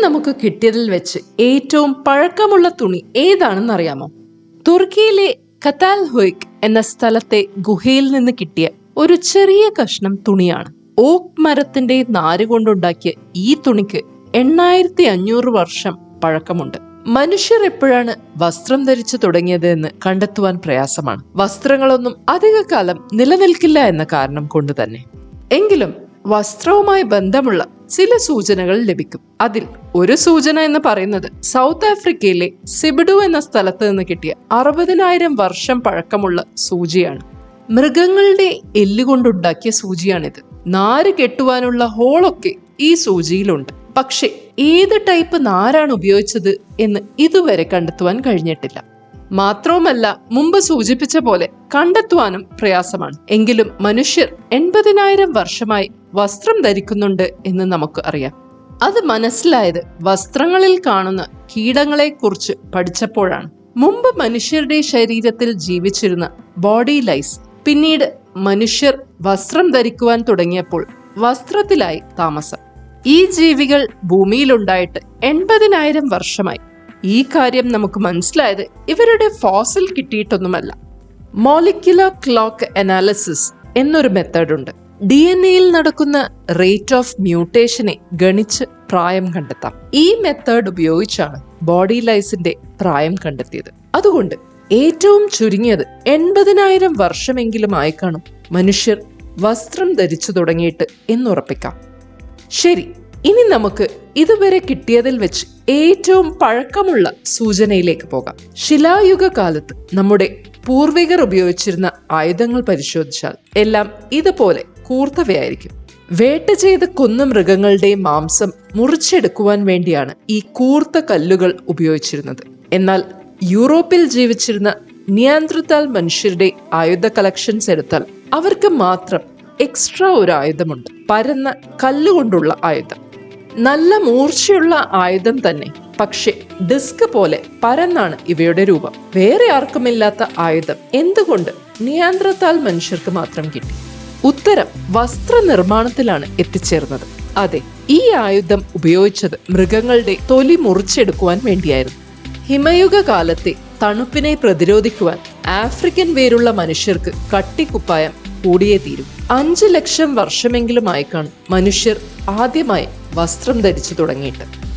നമുക്ക് കിട്ടിയതിൽ വെച്ച് ഏറ്റവും പഴക്കമുള്ള തുണി ഏതാണെന്ന് അറിയാമോ തുർക്കിയിലെ കത്താൽ ഹൊയ്ക് എന്ന സ്ഥലത്തെ ഗുഹയിൽ നിന്ന് കിട്ടിയ ഒരു ചെറിയ കഷ്ണം തുണിയാണ്. ഓക്ക് മരത്തിന്റെ നാര് കൊണ്ടുണ്ടാക്കിയ ഈ തുണിക്ക് എണ്ണായിരത്തി അഞ്ഞൂറ് വർഷം പഴക്കമുണ്ട്. മനുഷ്യർ എപ്പോഴാണ് വസ്ത്രം ധരിച്ചു തുടങ്ങിയത് എന്ന് കണ്ടെത്തുവാൻ പ്രയാസമാണ്. വസ്ത്രങ്ങളൊന്നും അധികകാലം നിലനിൽക്കില്ല എന്ന കാരണം കൊണ്ട് തന്നെ. എങ്കിലും വസ്ത്രവുമായി ബന്ധമുള്ള ചില സൂചനകൾ ലഭിക്കും. അതിൽ ഒരു സൂചന എന്ന് പറയുന്നത് സൗത്ത് ആഫ്രിക്കയിലെ സിബിഡു എന്ന സ്ഥലത്ത് നിന്ന് കിട്ടിയ അറുപതിനായിരം വർഷം പഴക്കമുള്ള സൂചിയാണ്. മൃഗങ്ങളുടെ എല്ലുകൊണ്ടുണ്ടാക്കിയ സൂചിയാണിത്. നാര് കെട്ടുവാനുള്ള ഹോളൊക്കെ ഈ സൂചിയിലുണ്ട്. പക്ഷേ ഏത് ടൈപ്പ് നാരാണ് ഉപയോഗിച്ചത് എന്ന് ഇതുവരെ കണ്ടെത്തുവാൻ കഴിഞ്ഞിട്ടില്ല. മാത്രവുമല്ല മുമ്പ് സൂചിപ്പിച്ച പോലെ കണ്ടെത്തുവാനും പ്രയാസമാണ്. എങ്കിലും മനുഷ്യർ എൺപതിനായിരം വർഷമായി വസ്ത്രം ധരിക്കുന്നുണ്ട് എന്ന് നമുക്ക് അറിയാം. അത് മനസ്സിലായത് വസ്ത്രങ്ങളിൽ കാണുന്ന കീടങ്ങളെ കുറിച്ച് പഠിച്ചപ്പോഴാണ്. മുമ്പ് മനുഷ്യരുടെ ശരീരത്തിൽ ജീവിച്ചിരുന്ന ബോഡി ലൈസ് പിന്നീട് മനുഷ്യർ വസ്ത്രം ധരിക്കുവാൻ തുടങ്ങിയപ്പോൾ വസ്ത്രത്തിലായി താമസം. ഈ ജീവികൾ ഭൂമിയിലുണ്ടായിട്ട് എൺപതിനായിരം വർഷമായി. ഈ കാര്യം നമുക്ക് മനസ്സിലായത് ഇവരുടെ ഫോസിൽ കിട്ടിയിട്ടൊന്നുമല്ല. മോളിക്കുലർ ക്ലോക്ക് അനാലിസിസ് എന്നൊരു മെത്തേഡ് ഉണ്ട് ഡി എൻ എയിൽ നടക്കുന്ന റേറ്റ് ഓഫ് മ്യൂട്ടേഷനെ ഗണിച്ച് പ്രായം കണ്ടെത്താം. ഈ മെത്തേഡ് ഉപയോഗിച്ചാണ് ബോഡി ലൈസിന്റെ പ്രായം കണ്ടെത്തിയത്. അതുകൊണ്ട് ഏറ്റവും ചുരുങ്ങിയത് എൺപതിനായിരം വർഷമെങ്കിലും ആയി കാണും മനുഷ്യർ വസ്ത്രം ധരിച്ചു തുടങ്ങിയിട്ട് എന്നുറപ്പിക്കാം. ശരി ഇനി നമുക്ക് ഇതുവരെ കിട്ടിയതിൽ വെച്ച് ഏറ്റവും പഴക്കമുള്ള സൂചനയിലേക്ക് പോകാം. ശിലായുഗ കാലത്ത് നമ്മുടെ പൂർവികർ ഉപയോഗിച്ചിരുന്ന ആയുധങ്ങൾ പരിശോധിച്ചാൽ എല്ലാം ഇതുപോലെ കൂർത്തവയായിരിക്കും. വേട്ട ചെയ്ത് കൊന്ന മൃഗങ്ങളുടെ മാംസം മുറിച്ചെടുക്കുവാൻ വേണ്ടിയാണ് ഈ കൂർത്ത കല്ലുകൾ ഉപയോഗിച്ചിരുന്നത്. എന്നാൽ യൂറോപ്പിൽ ജീവിച്ചിരുന്ന നിയന്ത്രിത്താൽ മനുഷ്യരുടെ ആയുധ കളക്ഷൻസ് എടുത്താൽ അവർക്ക് മാത്രം എക്സ്ട്രാ ഒരു ആയുധമുണ്ട്. പരന്ന കല്ലുകൊണ്ടുള്ള ആയുധം. നല്ല മൂർച്ചയുള്ള ആയുധം തന്നെ. പക്ഷെ ഡിസ്ക് പോലെ പരന്നാണ് ഇവയുടെ രൂപം. വേറെ ആർക്കുമില്ലാത്ത ആയുധം എന്തുകൊണ്ട് നിയന്ത്രത്താൽ മനുഷ്യർക്ക് മാത്രം കിട്ടി? ഉത്തരം വസ്ത്ര നിർമ്മാണത്തിലാണ് എത്തിച്ചേർന്നത്. അതെ ഈ ആയുധം ഉപയോഗിച്ചത് മൃഗങ്ങളുടെ തൊലി മുറിച്ചെടുക്കുവാൻ വേണ്ടിയായിരുന്നു. ഹിമയുഗ കാലത്തെ തണുപ്പിനെ പ്രതിരോധിക്കുവാൻ ആഫ്രിക്കൻ വേരുള്ള മനുഷ്യർക്ക് കട്ടിക്കുപ്പായം കൂടിയേ തീരും. അഞ്ചു ലക്ഷം വർഷമെങ്കിലും ആയിക്കാണ് കാണും മനുഷ്യർ ആദ്യമായി വസ്ത്രം ധരിച്ചു തുടങ്ങിയിട്ട്.